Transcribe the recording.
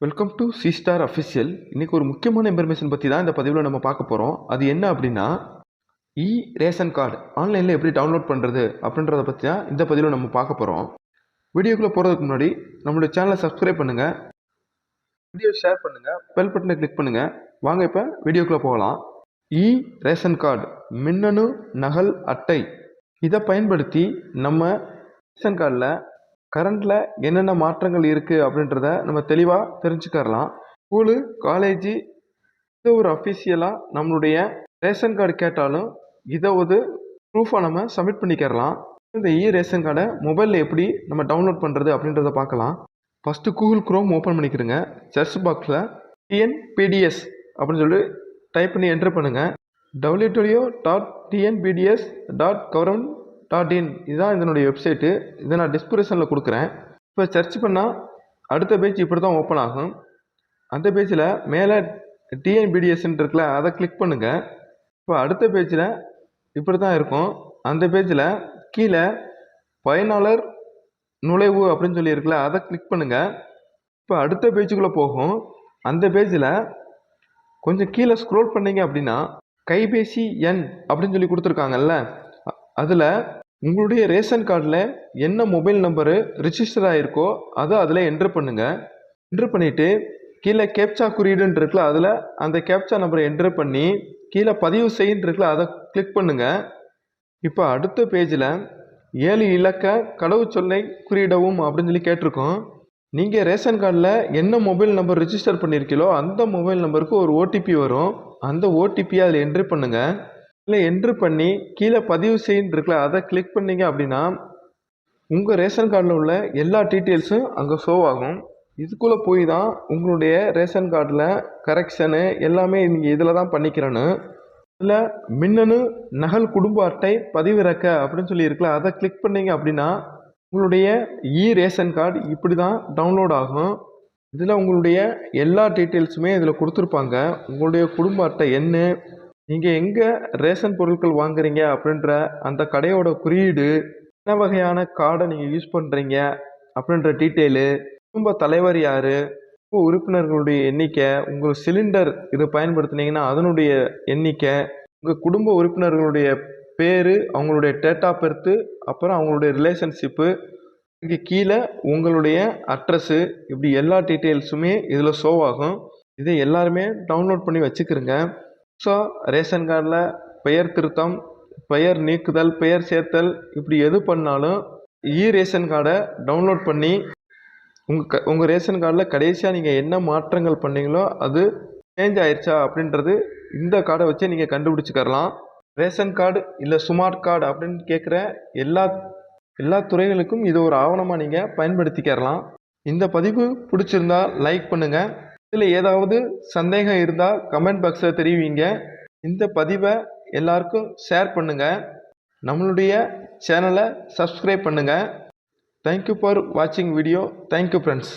Welcome to C star official இன்றைக்கி ஒரு முக்கியமான இன்ஃபர்மேஷன் பற்றி தான் இந்த பதிவில் நம்ம பார்க்க போகிறோம் அது என்ன அப்படின்னா இ ரேஷன் கார்டு ஆன்லைனில் எப்படி டவுன்லோட் பண்ணுறது அப்படின்றத பற்றி தான் இந்த பதிவில் நம்ம பார்க்க போகிறோம் வீடியோக்குள்ளே போகிறதுக்கு முன்னாடி நம்மளுடைய சேனலை சப்ஸ்கிரைப் பண்ணுங்கள் வீடியோ ஷேர் பண்ணுங்கள் பெல் பட்டனை கிளிக் பண்ணுங்கள் வாங்க இப்போ வீடியோக்குள்ளே போகலாம். இ ரேஷன் கார்டு மின்னணு நகல் அட்டை. இதை பயன்படுத்தி நம்ம ரேஷன் கார்டில் கரண்டில் என்னென்ன மாற்றங்கள் இருக்குது அப்படின்றத நம்ம தெளிவாக தெரிஞ்சுக்கறலாம். ஸ்கூலு காலேஜு எந்த ஒரு அஃபிஷியலாக நம்மளுடைய ரேஷன் கார்டு கேட்டாலும் இதை ஒரு ப்ரூஃபாக நம்ம சப்மிட் பண்ணிக்கிறலாம். இந்த இ ரேஷன் கார்டை மொபைலில் எப்படி நம்ம டவுன்லோட் பண்ணுறது அப்படின்றத பார்க்கலாம். ஃபஸ்ட்டு கூகுள் குரோம் ஓப்பன் பண்ணிக்கிறங்க சர்ச் பாக்ஸில் டிஎன்பிடிஎஸ் அப்படின்னு சொல்லி டைப் பண்ணி என்ட்ரு பண்ணுங்கள் W W dot TNPDS dot government dot in இதுதான் இதனுடைய வெப்சைட்டு இதை நான் டிஸ்கிரிப்ஷனில் கொடுக்குறேன். இப்போ சர்ச் பண்ணால் அடுத்த பேஜ் இப்படி தான் ஓப்பன் ஆகும். அந்த பேஜில் மேலே டிஎன்பிடிஎஸ்ன்னு இருக்குல்ல அதை கிளிக் பண்ணுங்கள் இப்போ அடுத்த பேஜில் இப்படி தான் இருக்கும். அந்த பேஜில் கீழே பயனாளர் நுழைவு அப்படின்னு சொல்லி இருக்குல்ல அதை கிளிக் பண்ணுங்கள் இப்போ அடுத்த பேஜுக்குள்ளே போகும். அந்த பேஜில் கொஞ்சம் கீழே ஸ்க்ரோல் பண்ணீங்க அப்படின்னா கைபேசி எண் அப்படின்னு சொல்லி கொடுத்துருக்காங்கல்ல அதில் உங்களுடைய ரேஷன் கார்டில் என்ன மொபைல் நம்பரு ரிஜிஸ்டர் ஆகிருக்கோ அதை அதில் என்ட்ரு பண்ணுங்கள் என்ட்ரு பண்ணிவிட்டு கீழே கேப்சா குறியீடுன்னு இருக்குல்ல அதில் அந்த கேப்சா நம்பரை என்ட்ரு பண்ணி கீழே பதிவு செய்யின்னு இருக்குல்ல அதை கிளிக் பண்ணுங்கள் இப்போ அடுத்த பேஜில் ஏழு இலக்க கடவுச்சொல்லை குறியிடவும் அப்படின்னு சொல்லி கேட்டிருக்கோம். நீங்கள் ரேஷன் கார்டில் என்ன மொபைல் நம்பர் ரிஜிஸ்டர் பண்ணியிருக்கீங்களோ அந்த மொபைல் நம்பருக்கு ஒரு ஓடிபி வரும். அந்த ஓடிபியை அதில் என்ட்ரு பண்ணுங்கள் இல்லை என்ட்ரு பண்ணி கீழே பதிவு செய்யின்னு இருக்குல்ல அதை கிளிக் பண்ணீங்க அப்படின்னா உங்கள் ரேஷன் கார்டில் உள்ள எல்லா டீட்டெயில்ஸும் அங்கே ஷோ ஆகும். இதுக்குள்ளே போய் தான் உங்களுடைய ரேஷன் கார்டில் கரெக்ஷனு எல்லாமே நீங்கள் இதில் தான் பண்ணிக்கிறேன்னு இதில் மின்னணு நகல் குடும்ப அட்டை பதிவிறக்க அப்படின்னு சொல்லி இருக்குல்ல அதை கிளிக் பண்ணீங்க அப்படின்னா உங்களுடைய இ ரேஷன் கார்டு இப்படி தான் டவுன்லோட் ஆகும். இதில் உங்களுடைய எல்லா டீட்டெயில்ஸுமே இதில் கொடுத்துருப்பாங்க. உங்களுடைய குடும்ப அட்டை என்ன நீங்கள் எங்கே ரேஷன் பொருட்கள் வாங்குறீங்க அப்படின்ற அந்த கடையோட குறியீடு என்ன வகையான கார்டை நீங்கள் யூஸ் பண்ணுறீங்க அப்படின்ற டீட்டெயிலு குடும்ப தலைவர் யார் குடும்ப உறுப்பினர்களுடைய எண்ணிக்கை உங்கள் சிலிண்டர் இது பயன்படுத்தினீங்கன்னா அதனுடைய எண்ணிக்கை உங்கள் குடும்ப உறுப்பினர்களுடைய பேர் அவங்களுடைய டேட் ஆஃப் பர்த்து அப்புறம் அவங்களுடைய ரிலேஷன்ஷிப்பு இங்கே கீழே உங்களுடைய அட்ரஸ்ஸு இப்படி எல்லா டீட்டெயில்ஸுமே இதில் ஷோ ஆகும். இதை எல்லாருமே டவுன்லோட் பண்ணி வச்சுக்கிருங்க. ஸோ ரேஷன் கார்டில் பெயர் திருத்தம் பெயர் நீக்குதல் பெயர் சேர்த்தல் இப்படி எது பண்ணாலும் இ ரேஷன் கார்டை டவுன்லோட் பண்ணி உங்கள் க உங்கள் ரேஷன் கார்டில் கடைசியாக நீங்கள் என்ன மாற்றங்கள் பண்ணீங்களோ அது சேஞ்ச் ஆயிடுச்சா அப்படின்றது இந்த கார்டை வச்சு நீங்கள் கண்டுபிடிச்சிக்கரலாம் ரேஷன் கார்டு இல்லை ஸ்மார்ட் கார்டு அப்படின்னு கேட்குற எல்லா எல்லா துறைகளுக்கும் இது ஒரு ஆவணமாக நீங்கள் பயன்படுத்திக்கிறலாம். இந்த பதிவு பிடிச்சிருந்தா லைக் பண்ணுங்கள் இதில் ஏதாவது சந்தேகம் இருந்தால் கமெண்ட் பாக்ஸில் தெரிவிங்க. இந்த பதிவை எல்லாருக்கும் ஷேர் பண்ணுங்கள் நம்மளுடைய சேனலை சப்ஸ்கிரைப் பண்ணுங்கள் தேங்க்யூ ஃபார் வாட்சிங் வீடியோ தேங்க்யூ ஃப்ரெண்ட்ஸ்